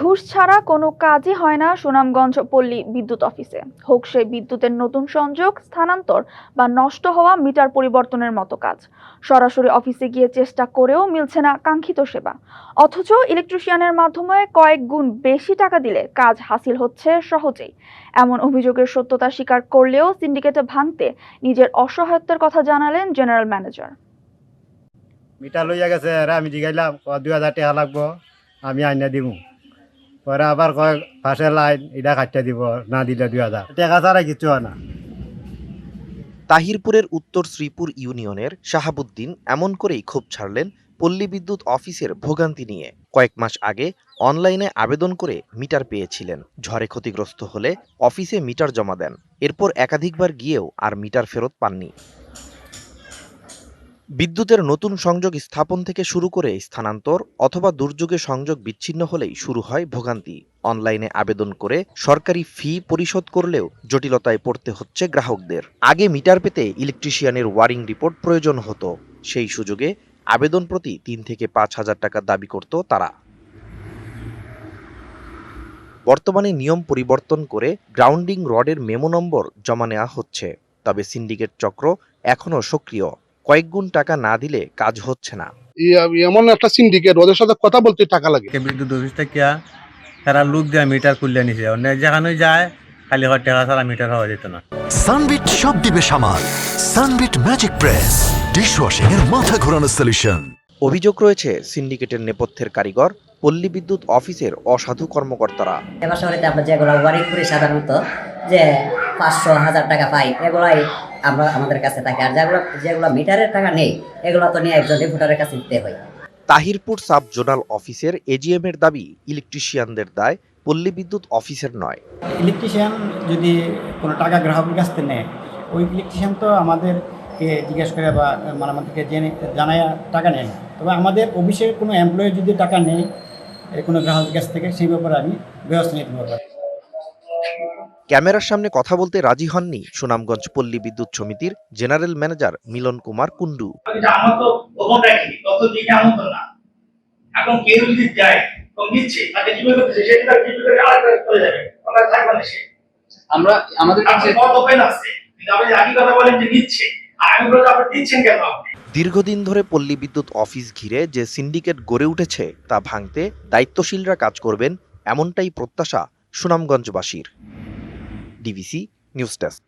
ঘুষ ছাড়া কোনো কাজই হয় না সুনামগঞ্জ পল্লী বিদ্যুৎ অফিসে। হোক সে বিদ্যুতের নতুন সংযোগ, স্থানান্তর বা নষ্ট হওয়া মিটার পরিবর্তনের মতো কাজ। সরাসরি অফিসে গিয়ে চেষ্টা করেও মিলছে না কাঙ্ক্ষিত সেবা। অথচ ইলেকট্রিশিয়ানের মাধ্যমে কয়েক গুণ বেশি টাকা দিলে কাজ হাসিল হচ্ছে সহজেই। এমন অভিযোগের সত্যতা স্বীকার করলেও সিন্ডিকেটে ভাঙতে নিজের অসহায়ত্বের কথা জানালেন জেনারেল ম্যানেজার। মিটার লইয়া গেছে আমি জিগাইলাম দুই হাজার টাকা লাগবো, আমি আইনা দিব আবার কয় লাইন এটা কাটতে দিব, না দিলে দুই হাজার। টাকা ছাড়া কিছু না। তাহিরপুরের উত্তর শ্রীপুর ইউনিয়নের শাহাবুদ্দিন এমন করেই ক্ষোভ ছাড়লেন পল্লী বিদ্যুৎ অফিসের ভোগান্তি নিয়ে। কয়েক মাস আগে অনলাইনে আবেদন করে মিটার পেয়েছিলেন। ঝড়ে ক্ষতিগ্রস্ত হলে অফিসে মিটার জমা দেন। এরপর একাধিকবার গিয়েও আর মিটার ফেরত পাননি। বিদ্যুতের নতুন সংযোগ স্থাপন থেকে শুরু করে স্থানান্তর অথবা দুর্যোগে সংযোগ বিচ্ছিন্ন হলেই শুরু হয় ভোগান্তি। অনলাইনে আবেদন করে সরকারি ফি পরিশোধ করলেও জটিলতায় পড়তে হচ্ছে গ্রাহকদের। আগে মিটার পেতে ইলেকট্রিশিয়ানের ওয়ারিং রিপোর্ট প্রয়োজন হতো। সেই সুযোগে আবেদন প্রতি তিন থেকে পাঁচ হাজার টাকা দাবি করত তারা। বর্তমানে নিয়ম পরিবর্তন করে গ্রাউন্ডিং রডের মেমো নম্বর জমা নেওয়া হচ্ছে, তবে সিন্ডিকেট চক্র এখনও সক্রিয়। কয়েক গুণ টাকা না দিলে কাজ হচ্ছে না। এমন একটা সিন্ডিকেট ওদের সাথে কথা বলতে টাকা লাগে। বিদ্যুৎ অফিস থেকে তারা লোক দিয়ে মিটার খুললে নিছে। অন্য যেখানে যায় খালি হওয়ার টাকা ছাড়া মিটার হওয়া যেত না। সানবিট সব দিবে সামাল। সানবিট ম্যাজিক প্রেস ডিশওয়াশিং এর মাথা ঘোরানো সলিউশন অভিযোগ রয়েছে সিন্ডিকেটের নেপথ্যের কারিগর পল্লী বিদ্যুৎ অফিসের অসাধু কর্মকর্তারা। এবার শহরে আমরা যেগুলো ওয়ারিং করি সাধারণত যে পাঁচশো হাজার টাকা পাই এগুলাই আমরা আমাদের কাছে থাকে। আর যেগুলো যেগুলো মিটারের টাকা নেই এগুলো তো নিয়ে একজন রিপোর্টারের কাছে দিতে হয়। তাহিরপুর সাব জোনাল অফিসের এজিএম এর দাবি ইলেকট্রিশিয়ানদের দায় পল্লী বিদ্যুৎ অফিসের নয়। ইলেকট্রিশিয়ান যদি কোনো টাকা গ্রাহকের কাছ থেকে নেয় ওই ইলেকট্রিশিয়ান তো আমাদেরকে জিজ্ঞেস করে বা মানে আমাদেরকে জেনে জানায় টাকা নেয়। তবে আমাদের অফিসের কোনো এমপ্লয়ি যদি টাকা নেয় কোনো গ্রাহকের কাছ থেকে সেই ব্যাপারে আমি ব্যবস্থা নিতে পারব। ক্যামেরার সামনে কথা বলতে রাজি হননি সুনামগঞ্জ পল্লী বিদ্যুৎ সমিতির জেনারেল ম্যানেজার মিলন কুমার কুন্ডু কিন্তু আমার তো গোপন রাখিনি তত দিনে এমন তো না। এখন কেউ যদি যায় নিচ্ছে তাকে জীবন সেটা তার জীবন করে যাবে। ওটা থাকবে না সে। আমরা আমাদের কাছে কত ওপেন আছে। আপনি একই কথা বলেন যে নিচ্ছে আর আমি বলতে আপনি দিচ্ছেন কেন দীর্ঘদিন ধরে পল্লী বিদ্যুৎ অফিস ঘিরে যে সিন্ডিকেট গড়ে উঠেছে তা ভাঙতে দায়িত্বশীলরা কাজ করবেন এমনটাই প্রত্যাশা সুনামগঞ্জবাসীর। DVC news desk